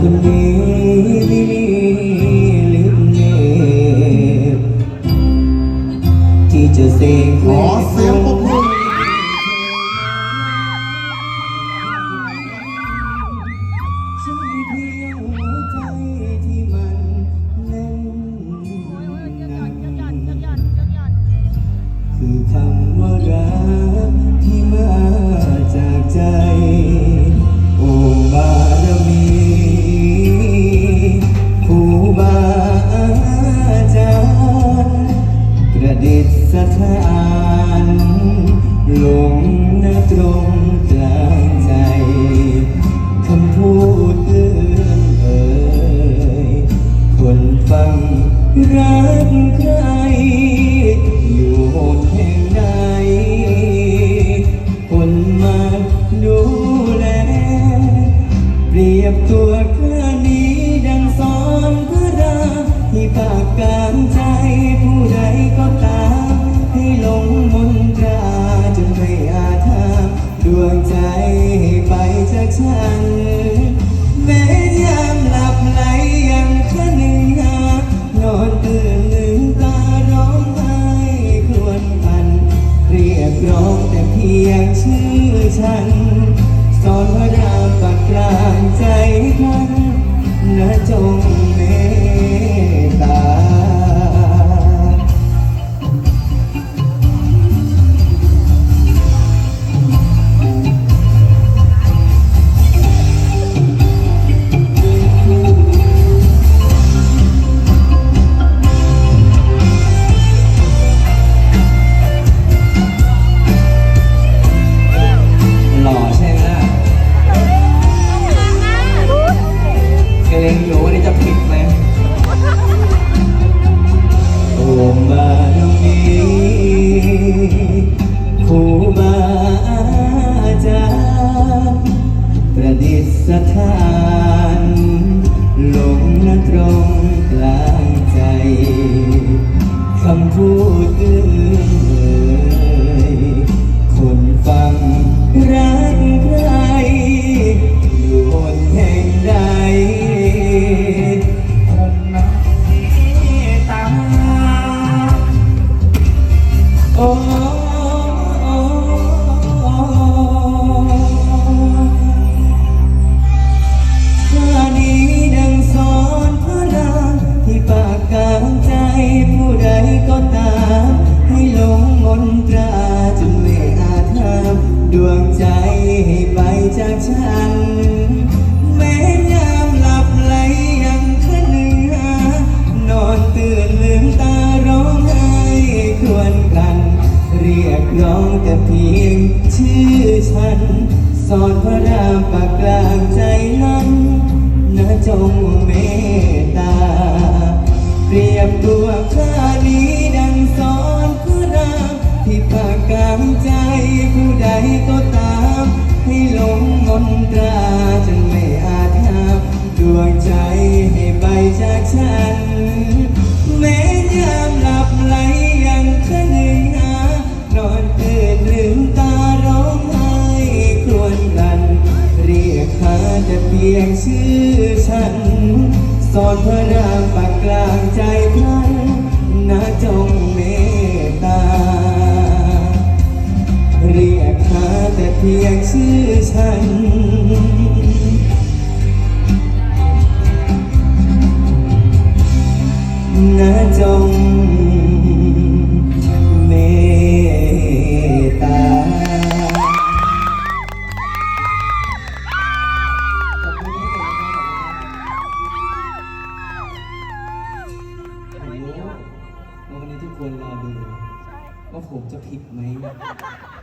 คนนี้ลิมเนตที่จะเสกขอเสียงปรบมือฉันเพียง ดิษฐานลงณตรงกลางใจ คำพูดเอื้อนเอ่ยคนฟังรักใคร อยู่แห่งใดคนมาดูแลเปรียบตัวแค่นี้ สอนพระรามปักกลางใจท่านนะจงเมต ดเอ่ยคนฟังรักใครอยู่บนแห่งใดคนนะตาโอ้ ยกร้องแต่เพียงชื่อฉันสอนพระรามปากกลางใจนั้นนะจงเมตตา เปรียบตัวข้านี้ดังสอนพระรามที่ปากกลางใจผู้ใดก็ตาม ให้หลงมนตราจนไม่อาจห้ามดวงใจให้ไปจากฉัน มตาร้องไห้ครวญรัน เรียกหาแต่เพียงชื่อฉันสอนพระนามปากกลางใจพลันนะจงเมตตา เรียกหาแต่เพียงชื่อฉัน วันนี้ทุกคนรอดูว่าผมจะผิดไหม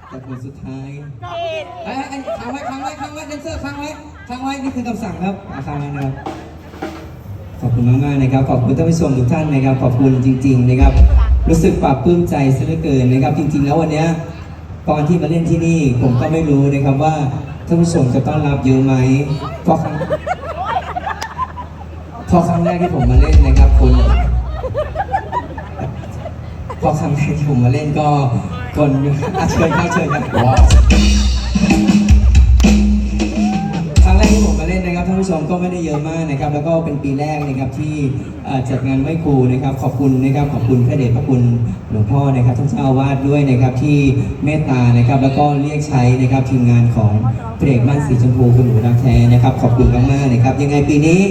แต่ผลสุดท้ายเอ้ยเอ้ยค้างไว้ค้างไว้ค้างไว้แดนเซอร์ค้างไว้ค้างไว้นี่คือคำสั่งครับอะค้างไว้นะครับ ขอบคุณมากมากๆนะครับ ขอบคุณท่านผู้ชมทุกท่านนะครับ ขอบคุณจริง ๆ นะครับ รู้สึกปลาบปลื้มใจซะเหลือเกินนะครับ จริง ๆ แล้ววันเนี้ยตอนที่มาเล่นที่นี่ผมก็ไม่รู้นะครับว่าท่านผู้ชมจะต้อนรับเยอะไหมเพราะครั้งเพราะครั้งแรกที่ผมมาเล่นนะครับคน พอครั้งแรกที่ผมมาเล่นก็คนอาเชิญครับเชิญครับว้าวครั้งแรกที่ผมมาเล่นนะครับท่านผู้ชมก็ไม่ได้เยอะมากนะครับ แล้วก็เป็นปีแรกนะครับที่เอ่อจัดงานไหว้ครูนะครับ ขอบคุณนะครับขอบคุณพระเดชพระคุณหลวงพ่อนะครับท่านเจ้าอาวาสด้วยนะครับที่เมตตานะครับ แล้วก็เรียกใช้นะครับทีมงานของเพลงบ้านสีชมพูคุณหนูรักแท้นะครับ ขอบคุณมากๆนะครับ ยังไงปีนี้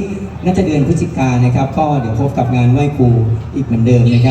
น่าจะเดือนพฤศจิกายนนะครับ ก็เดี๋ยวพบกับงานไหว้ครูอีกเหมือนเดิมนะครับ